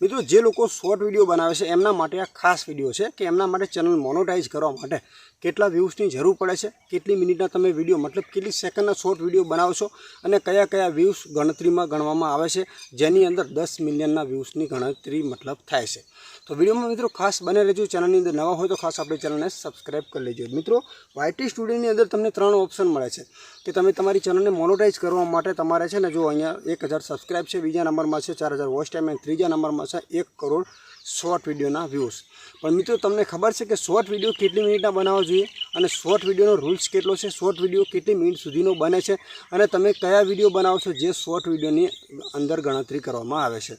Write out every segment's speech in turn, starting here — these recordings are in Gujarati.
મિત્રો, જે લોકો શોર્ટ વીડિયો બનાવે છે, એમના માટે આ ખાસ વીડિયો છે કે એમના માટે ચેનલ મોનોટાઈઝ કરવા માટે કેટલા વ્યૂઝની જરૂર પડે છે, કેટલી મિનિટના તમે વીડિયો મતલબ કેટલી સેકન્ડના શોર્ટ વીડિયો બનાવો છો અને કયા કયા વ્યૂઝ ગણતરીમાં ગણવામાં આવે છે, જેની અંદર દસ મિલિયનના વ્યૂઝની ગણતરી મતલબ થાય છે. તો વિડીયોમાં મિત્રો ખાસ બને રહેજો. ચેનલની અંદર નવા હોય તો ખાસ આપણે ચેનલને સબસ્ક્રાઈબ કરી લેજો. મિત્રો વાયટી સ્ટુડિયોની અંદર તમને ત્રણ ઓપ્શન મળે છે. કે તમે તમારી ચેનલને મોનોટાઈઝ કરવા માટે તમારે છે ને જો અહીંયા એક હજાર સબસ્ક્રાઇબ છે, બીજા નંબરમાં છે ચાર હજાર વોચ ટાઈમ અને ત્રીજા નંબરમાં છે એક કરોડ શોર્ટ વિડીયોના વ્યૂઝ પણ મિત્રો, તમને ખબર છે કે શોર્ટ વીડિયો કેટલી મિનિટના બનાવવા જોઈએ? અને શોર્ટ વિડીયોનો રૂલ્સ કેટલો છે? શોર્ટ વીડિયો કેટલી મિનિટ સુધીનો બને છે? અને તમે કયા વીડિયો બનાવો છો જે શોર્ટ વિડીયોની અંદર ગણતરી કરવામાં આવે છે?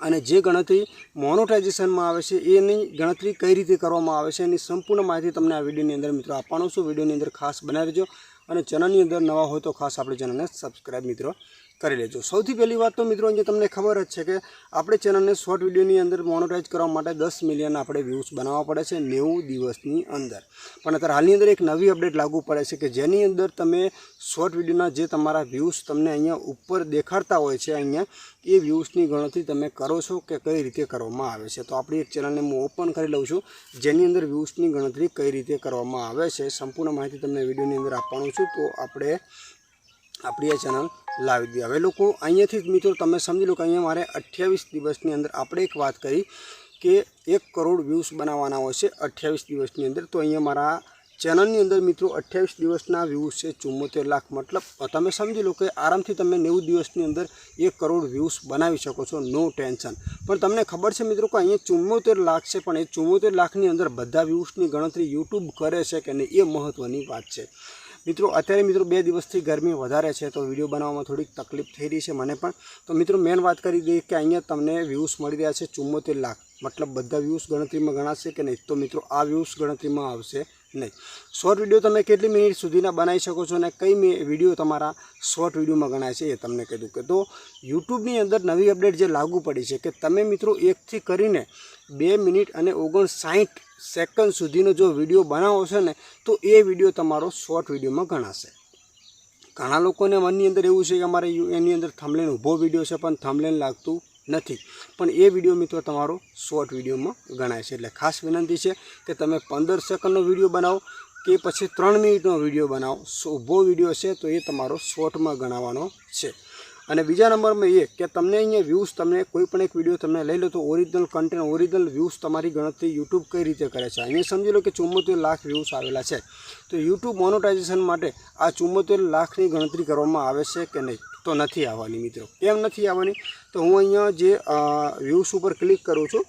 અને જે ગણતરી મોનોટાઇઝેશનમાં આવે છે, એની ગણતરી કઈ રીતે કરવામાં આવે છે, એની સંપૂર્ણ માહિતી તમને આ વિડીયોની અંદર મિત્રો આપવાનો છું. વિડીયોની અંદર ખાસ બનાવી રહેજો અને ચેનલની અંદર નવા હોય તો ખાસ આપણે ચેનલને સબસ્ક્રાઈબ મિત્રો કરી લેજો. સૌથી પહેલી વાત તો મિત્રો અહીંયા તમને ખબર જ છે કે આપણે ચેનલને શોર્ટ વિડીયોની અંદર મોનોટાઈઝ કરવા માટે દસ મિલિયન આપણે વ્યૂઝ બનાવવા પડે છે નેવું દિવસની અંદર. પણ અત્યારે હાલની અંદર એક નવી અપડેટ લાગુ પડે છે કે જેની અંદર તમે શોર્ટ વિડીયોના જે તમારા વ્યૂઝ તમને અહીંયા ઉપર દેખાડતા હોય છે અહીંયા, એ વ્યૂઝની ગણતરી તમે કરો છો કે કઈ રીતે કરવામાં આવે છે? તો આપણી એક ચેનલને હું ઓપન કરી લઉં છું, જેની અંદર વ્યૂઝની ગણતરી કઈ રીતે કરવામાં આવે છે, સંપૂર્ણ માહિતી તમને વિડીયોની અંદર આપવાનું છું, તો આપણે આપણી આ ચેનલ લાવી દઈએ. હવે લોકો અહીંયાથી જ મિત્રો તમે સમજી લો કે અહીંયા મારે અઠ્યાવીસ દિવસની અંદર આપણે એક વાત કરી કે એક કરોડ વ્યૂઝ બનાવવાના હોય છે અઠ્યાવીસ દિવસની અંદર. તો અહીંયા મારા ચેનલની અંદર મિત્રો અઠ્યાવીસ દિવસના વ્યૂઝ છે ચુમ્મોતેર લાખ મતલબ તમે સમજી લો કે આરામથી તમે નેવું દિવસની અંદર એક કરોડ વ્યૂઝ બનાવી શકો છો, નો ટેન્શન. પણ તમને ખબર છે મિત્રો કે અહીંયા ચુમ્મોતેર લાખ છે, પણ એ ચુમ્મોતેર લાખની અંદર બધા વ્યૂઝની ગણતરી યુટ્યુબ કરે છે કે નહીં એ મહત્ત્વની વાત છે. મિત્રો, અત્યારે મિત્રો બે દિવસથી ગરમી વધારે છે, તો વીડિયો બનાવવામાં થોડીક તકલીફ થઈ રહી છે મને પણ. તો મિત્રો, મેન વાત કરી દઈએ કે અહીંયા તમને વ્યૂઝ મળી રહ્યા છે ચુમ્મોતેર લાખ. મતલબ બધા વ્યૂઝ ગણતરીમાં ગણાશે કે નહીં? તો મિત્રો, આ વ્યૂઝ ગણતરીમાં આવશે. નહીં. શોર્ટ વીડિયો તમે કેટલી મિનિટ સુધીના બનાવી શકો છો અને કઈ વીડિયો તમારા શોર્ટ વિડીયોમાં ગણાય છે એ તમને કીધું કે તો યુટ્યુબની અંદર નવી અપડેટ જે લાગુ પડી છે કે તમે મિત્રો એકથી કરીને બે મિનિટ અને ઓગણસાઠ સેકન્ડ સુધીનો જો વીડિયો બનાવો છો ને, તો એ વીડિયો તમારો શોર્ટ વિડીયોમાં ગણાશે. ઘણા લોકોને મનની અંદર એવું છે કે અમારે એની અંદર થમલેન ઊભો વીડિયો છે, પણ થમલેન લાગતું નથી. પણ એ વીડિયો મિત્રો તમારો શોર્ટ વિડીયોમાં ગણાય છે. એટલે ખાસ વિનંતી છે કે તમે પંદર સેકન્ડનો વીડિયો બનાવો કે પછી ત્રણ મિનિટનો વીડિયો બનાવો. ઊભો વીડિયો છે તો એ તમારો શોર્ટમાં ગણાવવાનો છે. અને બીજા નંબરમાં એ કે તમને અહીંયા વ્યૂઝ તમને કોઈ પણ એક વીડિયો તમે લઈ લો તો ઓરિજિનલ કન્ટેન્ટ ઓરિજિનલ વ્યૂઝ તમારી ગણતરી યુટ્યુબ કઈ રીતે કરે છે? અહીંયા સમજી લો કે ચુમ્મોતેર લાખ વ્યૂઝ આવેલા છે. તો યુટ્યુબ મોનોટાઇઝેશન માટે આ ચુમ્મોતેર લાખની ગણતરી કરવામાં આવે છે કે નહીં? તો નથી આવવાની મિત્રો. કેમ નથી આવવાની. તો હું અહીંયા જે વ્યૂઝ ઉપર ક્લિક કરું છું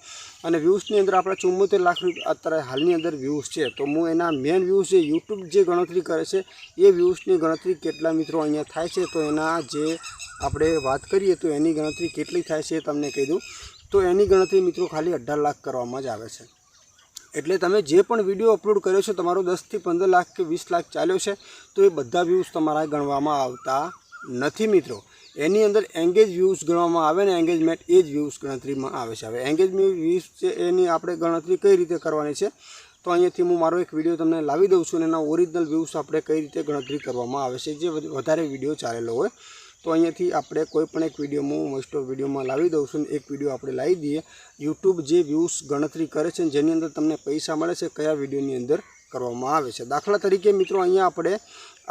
અને વ્યૂઝની અંદર આપણા ચુમ્મોતેર લાખ અત્યારે હાલની અંદર વ્યૂઝ છે. તો હું એના મેન વ્યૂઝ જે યુટ્યુબ જે ગણતરી કરે છે, એ વ્યૂઝની ગણતરી કેટલા મિત્રો અહીંયા થાય છે, તો એના જે આપણે વાત કરીએ, તો એની ગણતરી કેટલી થાય છે એ તમને કહી દઉં. તો એની ગણતરી મિત્રો ખાલી અઢાર લાખ કરવામાં જ આવે છે. એટલે તમે જે પણ વીડિયો અપલોડ કર્યો છે, તમારો દસથી પંદર લાખ કે વીસ લાખ ચાલ્યો છે, તો એ બધા વ્યૂઝ તમારા ગણવામાં આવતા નથી મિત્રો. એની અંદર એંગેજ વ્યૂઝ ગણવામાં આવે ને એંગેજમેન્ટ એ જ વ્યૂઝ ગણતરીમાં આવે છે. હવે એંગેજમેન્ટ વ્યૂઝ છે એની આપણે ગણતરી કઈ રીતે કરવાની છે? તો અહીંયાથી હું મારો એક વીડિયો તમને લાવી દઉં છું અને એના ઓરિજિનલ વ્યૂઝ આપણે કઈ રીતે ગણતરી કરવામાં આવે છે, જે વધારે વીડિયો ચાલેલો હોય. તો અહીંયાથી આપણે કોઈ પણ એક વીડિયો હું મોસ્ટ ઓફ વિડીયોમાં લાવી દઉં છું એક વીડિયો આપણે લાવી દઈએ. યુટ્યુબ જે વ્યૂઝ ગણતરી કરે છે જેની અંદર તમને પૈસા મળે છે, કયા વિડીયોની અંદર કરવામાં આવે છે. દાખલા તરીકે મિત્રો અહીંયા આપણે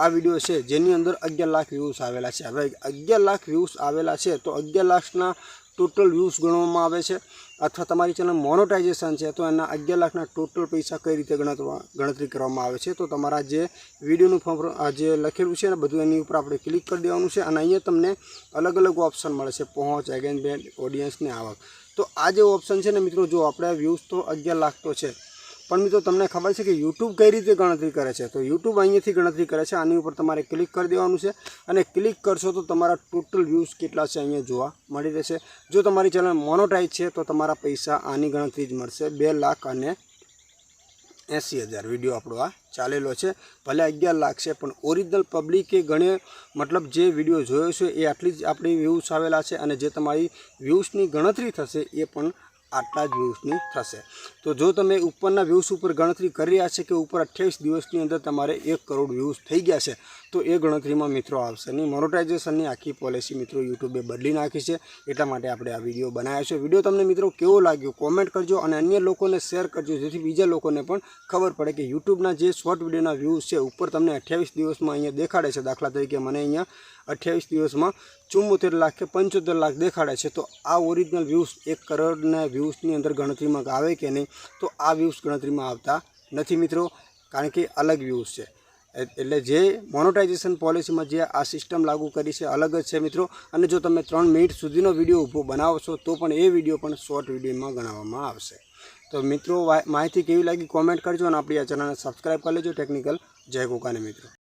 આ વીડિયો છે, જેની અંદર અગિયાર લાખ વ્યૂઝ આવેલા છે. હવે અગિયાર લાખ વ્યૂઝ આવેલા છે, તો અગિયાર લાખના ટોટલ વ્યૂઝ ગણવામાં આવે છે, અથવા તમારી ચેનલ મોનોટાઇઝેશન છે, તો એના અગિયાર લાખના ટોટલ પૈસા કઈ રીતે ગણતરી કરવામાં આવે છે, તો તમારા જે વિડીયોનું ફોર્મ જે લખેલું છે ને બધું એની ઉપર આપણે ક્લિક કરી દેવાનું છે, અને અહીંયા તમને અલગ અલગ ઓપ્શન મળે છે, પહોંચ એગેન્જમેન્ટ ઓડિયન્સની આવક. તો આ જે ઓપ્શન છે ને મિત્રો, જો આપણે વ્યૂઝ તો અગિયાર લાખ તો છે પણ મિત્રો, તમને ખબર છે કે યુટ્યુબ કઈ રીતે ગણતરી કરે છે? તો યુટ્યુબ અહીંયાથી ગણતરી કરે છે. આની ઉપર તમારે ક્લિક કરી દેવાનું છે અને ક્લિક કરશો તો તમારા ટોટલ વ્યૂઝ કેટલા છે અહીંયા જોવા મળી રહેશે. જો તમારી ચેનલ મોનોટાઈઝ છે, તો તમારા પૈસા આની ગણતરી જ મળશે. બે લાખ અને એંસી હજાર. વીડિયો આપણો આ ચાલેલો છે. ભલે અગિયાર લાખ છે, પણ ઓરિજિનલ પબ્લિકે ગણે, મતલબ જે વીડિયો જોયો છે એ આટલી જ આપણી વ્યૂઝ આવેલા છે અને જે તમારી વ્યૂઝની ગણતરી થશે એ પણ આટલા જ વ્યૂઝની થશે. તો જો તમે ઉપરના વ્યૂઝ ઉપર ગણતરી કરી રહ્યા છે કે ઉપર અઠ્યાવીસ દિવસની અંદર તમારે એક કરોડ વ્યૂઝ થઈ ગયા છે, તો એ ગણતરીમાં મિત્રો આવશે. નહીં મોનોટાઇઝેશનની આખી પોલિસી મિત્રો યુટ્યુબે બદલી નાખી છે. એટલા માટે આપણે આ વીડિયો બનાવ્યો છે. વીડિયો તમને મિત્રો કેવો લાગ્યો કોમેન્ટ કરજો અને અન્ય લોકોને શેર કરજો, જેથી બીજા લોકોને પણ ખબર પડે કે યુટ્યુબના જે શોર્ટ વિડીયોના વ્યૂઝ છે, ઉપર તમને અઠ્યાવીસ દિવસમાં અહીંયા દેખાડે છે દાખલા તરીકે મને અહીંયા અઠ્યાવીસ દિવસમાં ચુમ્મોતેર લાખ કે પંચોતેર લાખ દેખાડે છે. તો આ ઓરિજિનલ વ્યૂઝ એક કરોડના વ્યૂઝની અંદર ગણતરીમાં આવે કે નહીં, તો આ વ્યૂઝ ગણતરીમાં આવતા નથી મિત્રો, કારણ કે અલગ વ્યૂઝ છે. એટલે જે મોનોટાઇઝેશન પોલિસીમાં જે આ સિસ્ટમ લાગુ કરી છે, અલગ જ છે મિત્રો. અને જો તમે ત્રણ મિનિટ સુધીનો વીડિયો ઊભો બનાવશો, તો પણ એ વીડિયો પણ શોર્ટ વિડીયોમાં ગણાવવામાં આવશે. તો મિત્રો માહિતી કેવી લાગી કોમેન્ટ કરજો અને આપણી આ ચેનલને સબસ્ક્રાઈબ કરી લેજો ટેકનિકલ જય ગોકાને મિત્રો.